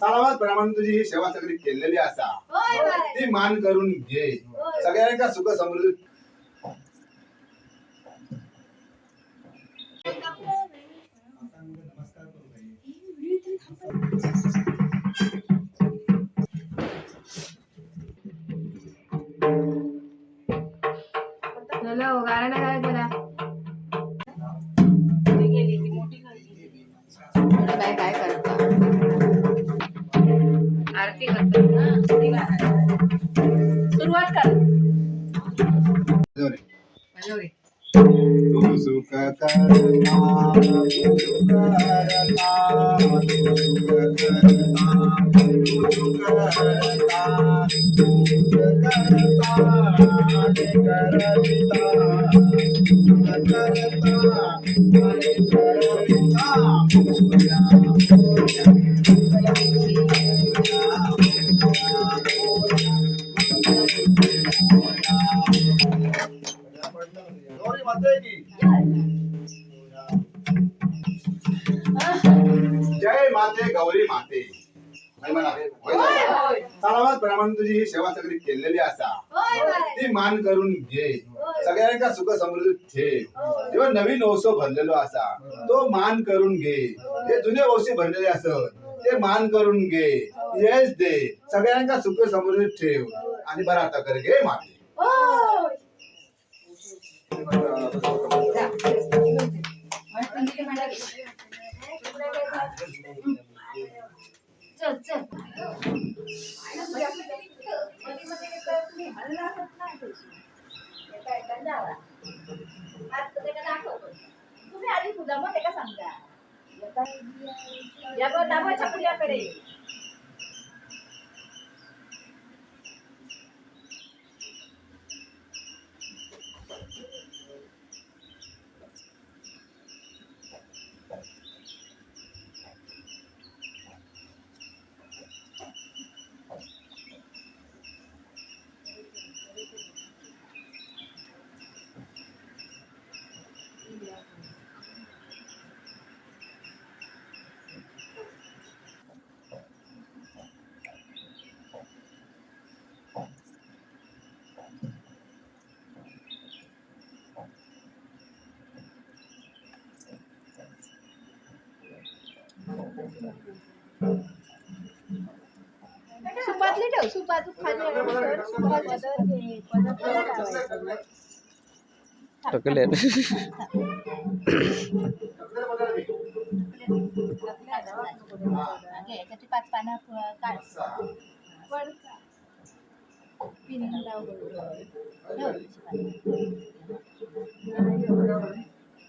सालावाद प्रमाणे तुझी ही सेवा सगळी केलेली असा. होय महाराज ती मान करून घे. होय. सगळ्यांका सुख समृद्धी चलो गाणं काय tapi katanya की जय माते गौरी माते? सालावाद प्रमाणे तुझी ही सेवा सगळी केलेली असा. ती मान करून घे. सगळ्यांका सुख समृद्धी ठेव. जेव्हा नवीन ओसो भरलेलो असा तो मान करून घे. जे जुने ओसे भरलेले असत ते मान करून घे. यश दे. सगळ्यांका सुख समृद्धी ठेव. आणि बरा आता कर घे माते. या बघ दाबा छकुल्याकडे सुपातली ठेव सुपात खाली टाकले त्याची पाच पानं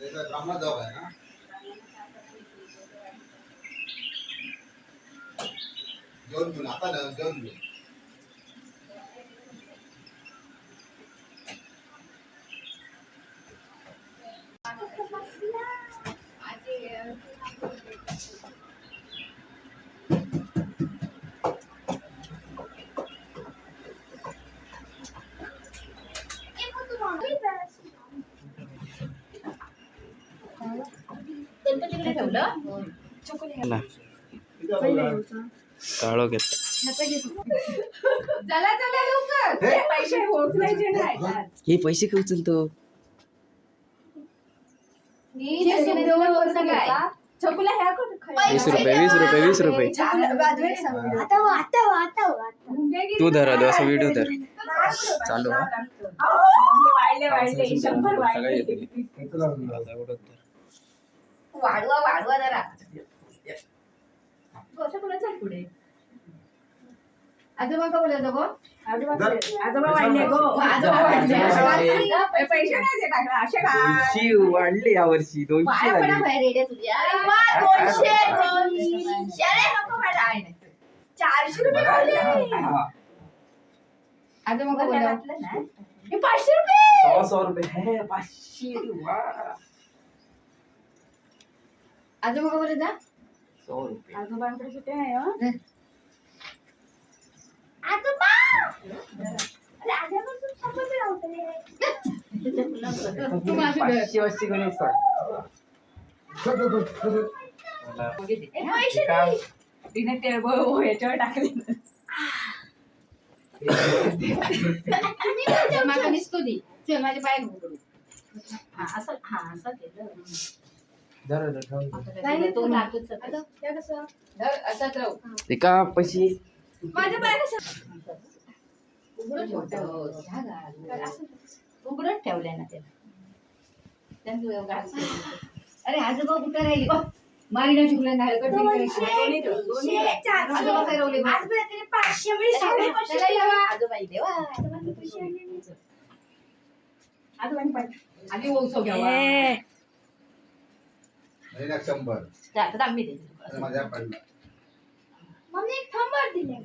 ब्राह्मण जाऊ आहे ना जेवण घेऊन आता ना जेवण घेऊन you ठेवलं ना काळो घेतला हे? पैसे पोहोचवायचे नाही. पैसे का उचलतो? वीस रुपये वीस रुपये वीस रुपये. आता हो, आता हो, आता हो, आता तू धरा दो असा व्हिडिओ धर. चालू हा? वाढवा वाढवा जरा. कसं तुला चल पुढे. आजोबा का बोलायचं गो आजोबा वाढले गो. आजोबा वाढले. ए, पैसे नाही देत आहे, असे का? दोनशे वाढले यावर्षी. दोनशे पाया पडा झाले. बाहेर रेड्या तुझ्या अरे वा, दोनशे, दोनशे. अरे नको मला. चारशे रुपये. हा. ना. हे पाचशे रुपये. सव्वा सौ रुपये. हे पाचशे. वा. आज मग बोला जा सौ रुपये आजोबांकडे नाही हो? हं. आजोबा! अरे शंभर रुपये लावतले. तू माझी. पाचशे हे पैसे नाही. तिने ते ब- ह्याच्यावर टाकले. चल, माझा निसतो दे चल माझे पाय घुगडू हा असं हा असं केलं. एका पैसे घाल. उघडून ठेवलंय ना त्याला. अरे आजोबा कुठं राहिली? मारीला चुकलं नाही कट दोनशे, करायची. दोनशे, चारशे. आजोबा काय रवले बा? आज बरं तिने पाचशे म्हणजे साडे पाचशे त्याला रुपये. येवा. आजोबा इथे वा. आजोबांनी पैसे आणले नाही. आजोबांनी पाहिजे. आधी ओसो घ्यावा ए, नाही ना, शंभर आता आम्ही देतो. आणि माझ्या पडला मम्मी एक थंबर दिले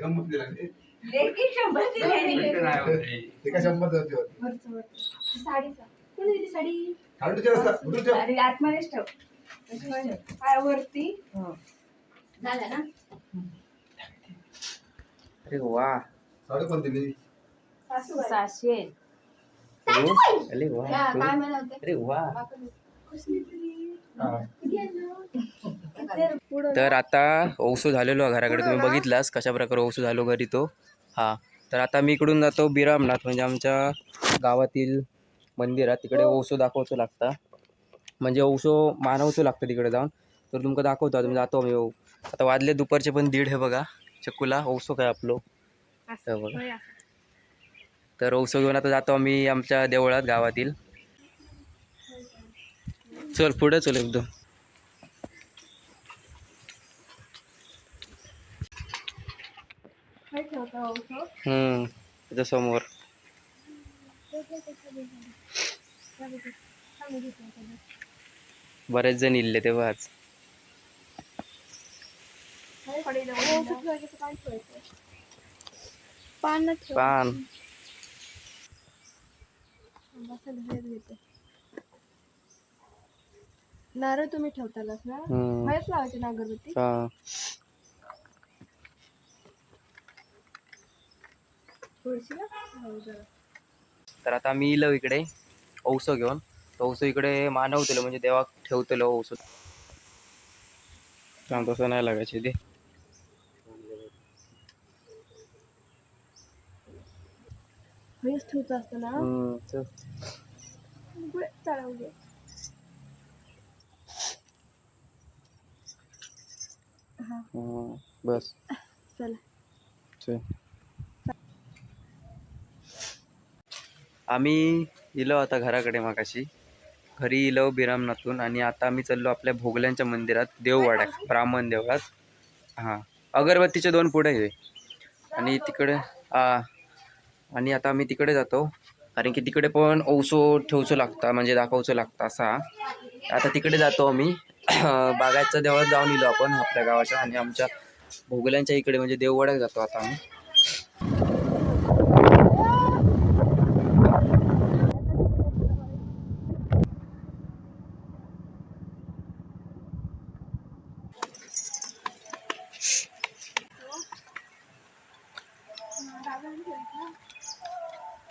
शंभर दिला नाही. लेकी शंभर दिले ते काय शंभर होते होते. वरचं, वरचं. ती साडीचा कोणी दिली साडी ठेव. अरे आतमध्येच ठेव त्याशिवाय ठेव. पायावरती झालं ना अरे वा साडे कोण दिली. सहाशे अरे वा क्या, काय म्हणत होते अरे वा कसली तरी. हा. आता औसो झालेलो आहे घराकडे. तुम्ही बघितलास कशा प्रकारे औसो झालो घरी तो. हा. तर आता मी इकडून जातो बिरामनाथ म्हणजे आमच्या गावातील मंदिरात. तिकडे औसो दाखवतो लागता. म्हणजे औसो मानवचो लागतं तिकडे जाऊन. तर तुमका दाखवतो आता. मी जातो मी. आता वाजले दुपारचे पण दीड हे बघा. चक्कूला औसो काय आपलो. हे बघा. तर औसो घेऊन आता जातो आम्ही आमच्या देवळात गावातील. चल पुढे चल एकदम. हम्म त्याच्यासमोर. बरेच जण इल्ले तेव्हा आज. पान ठेव पान नारळ तुम्ही ठेवतालाच ना? हम्म. हळद लावायची ना अगरबत्ती? हा. थोडीशी ना? हो, जरा. तर आता मी इलो इकडे औसो घेऊन. औसो इकडे मानवतलो म्हणजे देवाक ठेवतलो औसो तसं नाही लागायचे ते हळद ठेवता हम्म, चल. हम्म, बस चला चल. आम्ही इलो आता घराकडे मागाशी. घरी इलो बिरामनाथून आणि आता आम्ही चाललो आपल्या भोगल्यांच्या मंदिरात देववाड्यात ब्राह्मण देवळात. हां. अगरबत्तीचे दोन पुढे घे आणि तिकडे हा आणि आता आम्ही तिकडे जातो. कारण की तिकडे पण औसो ठेवचो लागतं म्हणजे दाखवचं लागतं असा. आता तिकडे जातो आम्ही. बागायच्या देवळात जाऊन येलो आपण आपल्या गावाच्या आणि आमच्या भोगल्यांच्या इकडे म्हणजे देववाड्यात जातो आता आम्ही.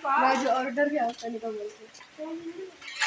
माझी ऑर्डर घ्या असताना का बोलते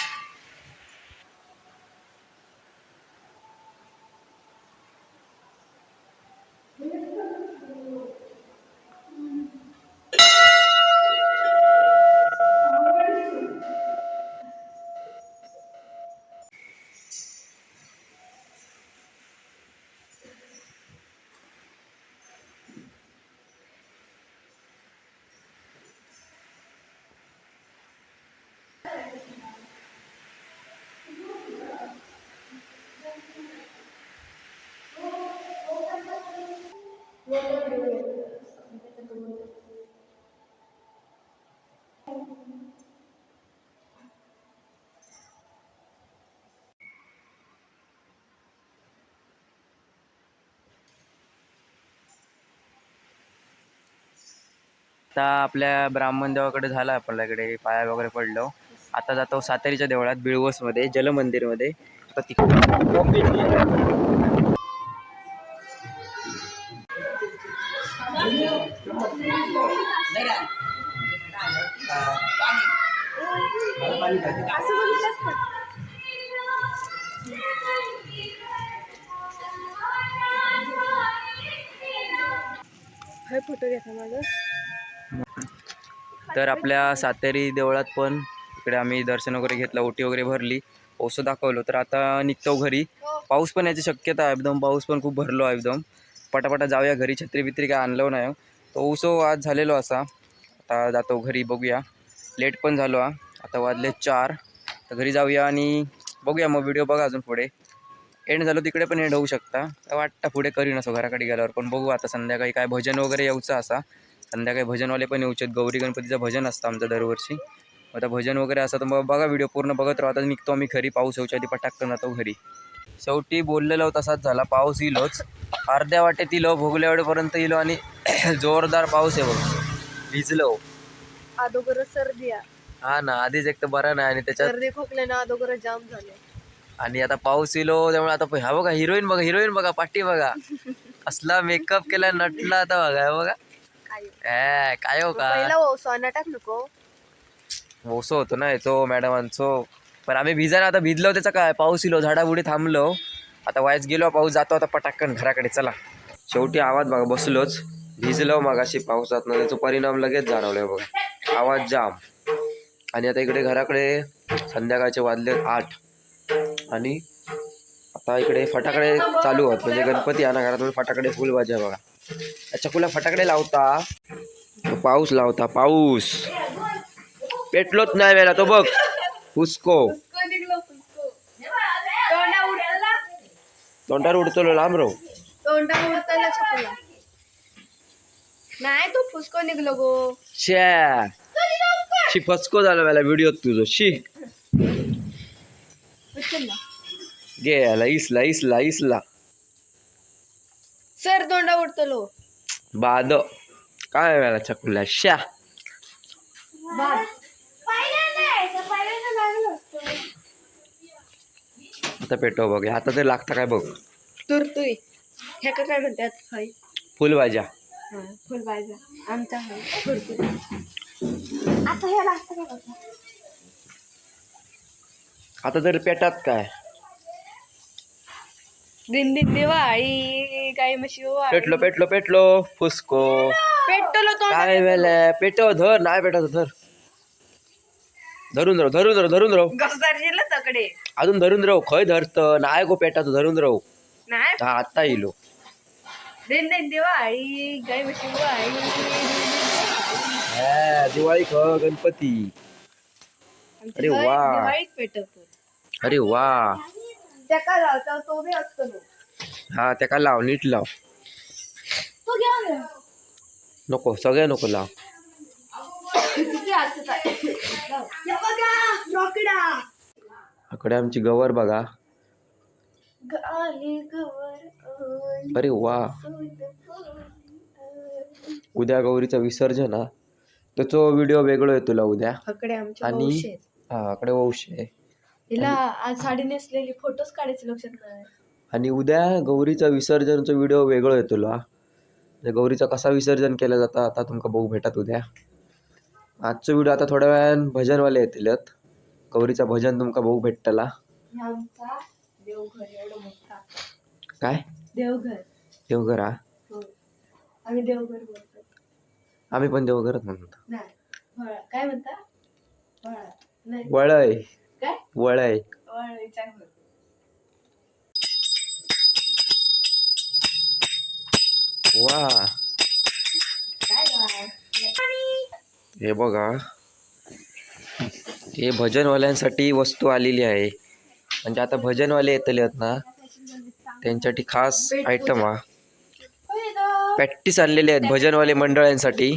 आता आपल्या ब्राह्मण देवाकडे झाला आपल्याकडे पाया वगैरे पडलो. आता जातो सातारीच्या देवळात बिळवसमध्ये जलमंदिरमध्ये. फोटो घेता माझं. तर आपल्या सातेरी देवळात पण इकडे आम्ही दर्शन वगैरे घेतलं ओटी वगैरे भरली ओसं दाखवलं. तर आता निघतो घरी. पाऊस पण याची शक्यता आहे एकदम पाऊस पण खूप भरलो आहे एकदम. पटापटा जाऊया घरी छत्री बित्री काय आणलो नाही. तो ओसो आज झालेलो असा. आता जातो घरी बघूया. लेट पण झालो हा. आता वाजले चार. तर घरी जाऊया आणि बघूया मग व्हिडिओ बघा अजून पुढे. एंड झालो तिकडे पण एंड होऊ शकता. वाटतं पुढे करीन असो घराकडे गेल्यावर पण बघू आता संध्याकाळी काय भजन वगैरे यायचं असा. संध्याकाळी भजनवाले पण येऊचे गौरी गणपतीचं भजन असतं आमचं दरवर्षी. मग आता भजन वगैरे असं तर मग बघा व्हिडिओ पूर्ण बघत राहू. आता निघतो आम्ही घरी पाऊस येऊच्या आधी पटाक्कन जातो घरी. शेवटी बोललेलो तसाच झाला पाऊस येईलोच. अर्ध्या वाटेत इलो भोगल्या वेळेपर्यंत इलो आणि जोरदार पाऊस आहे बघ. भिजलो. सर्दी. हा ना आधीच एक तर बरं नाही आणि त्याच्यात सर्दी खोकल्यानं अगोदर जाम झाले. आणि आता पाऊस येलो त्यामुळे आता प- हा बघा हिरोईन बघा हिरोईन बघा पाठी बघा. असला मेकअप केला नटला आता बघा हे बघा. ए, काय हो का? पहिला ओ सोना टाक नको. ओसो होतो ना याचो मॅडमांचो. पण आम्ही भिजायला आता भिजलो त्याचा काय? पाऊस इलो झाडाबुडी थांबलो. आता वायच गेलो पाऊस जातो आता पटाक्कन घराकडे चला. शेवटी आवाज बघा बसलोच. भिजलो मग अशी पावसात ना त्याचा परिणाम लगेच जाणवलाय बघा. आवाज जाम. आणि आता इकडे घराकडे संध्याकाळचे वाजले आठ. आणि आता इकडे फटाकडे चालू आहेत म्हणजे गणपती आणा घरात फटाकडे फुल वाजा बघा. चकुला फटाकडे लावता? तो पाऊस लावता पाऊस. पेटलोच नाही वेळा तो बघ. हुसको. तोंडावर उडतो लांब राहू. तोंडा उडताना छकुला नाही तो फुसको निघलो गो. श्या शी फसको झाला मला व्हिडिओ तुझं. शी. उचल ना. गे याला इसला इसला इसला. उडतलो बाद. काय वेळा चकुल्या श्या. आता पेटव बघ. आता ते लागतं काय बघ? तुरतुई. ह्या का काय म्हणतात? हय. फुलभाज्या. हा फुलबाजा आमचा हय. तुरतुई. आता ह्या लागतं काय बघा? आता तर पेटात काय? दिन दिन दिवाळी. गाई म्हशी वाळी. पेटलो पेटलो पेटलो. फुसको. पेटलो तोंड काय वेळा पेटव धर. नाही पेटवतो धर. धरून राहू धरून राहू धरून राहू. तकडे. अजून धरून राहू. खय धरत? नाही गो पेटातो धरून राहू. नाही. हा आता येलो. दिन दिन दिवाळी. गाई म्हशी वाळी. हा, दिवाळी ख गणपती. अरे वा. पेटवतो. अरे वा. त्याका लावता तो बी असतो. हा त्या का लाव नीट लाव. नको सगळ्या नको लाव. इकडे आमची गवर बघा. गाली गवर आली, अरे वा. उद्या गौरीचं विसर्जन हा. त्याचो व्हिडिओ वेगळो आहे तुला उद्या. आणि. हा इकडे वंश आहे हिला आज साडी नेसलेली फोटोज काढायचे लक्षात नाही. आणि उद्या गौरीचं विसर्जनचं व्हिडिओ वेगळो आहे तुला म्हणजे गौरीचं कसा विसर्जन केलं जातं आता तुमका बघू भेटत उद्या. आजचं व्हिडिओ आता थोड्या वेळान भजनवाले येतील गौरीचं भजन तुमका बघू भेटतला हे काय? देवघर. देवघर हा? हो. आम्ही देवघर बोलतो आम्ही पण देवघरच म्हणतो. नाही काय म्हणता. नाही. वळय. काय? वळय. वा? हे बघा. हे भजनवाल्यांसाठी वस्तू आलेली आहे. म्हणजे आता भजनवाले येतले आहेत ना त्यांच्यासाठी खास आयटम हा. इथं. प्रॅक्टिस आणलेले आहेत भजनवाले मंडळांसाठी.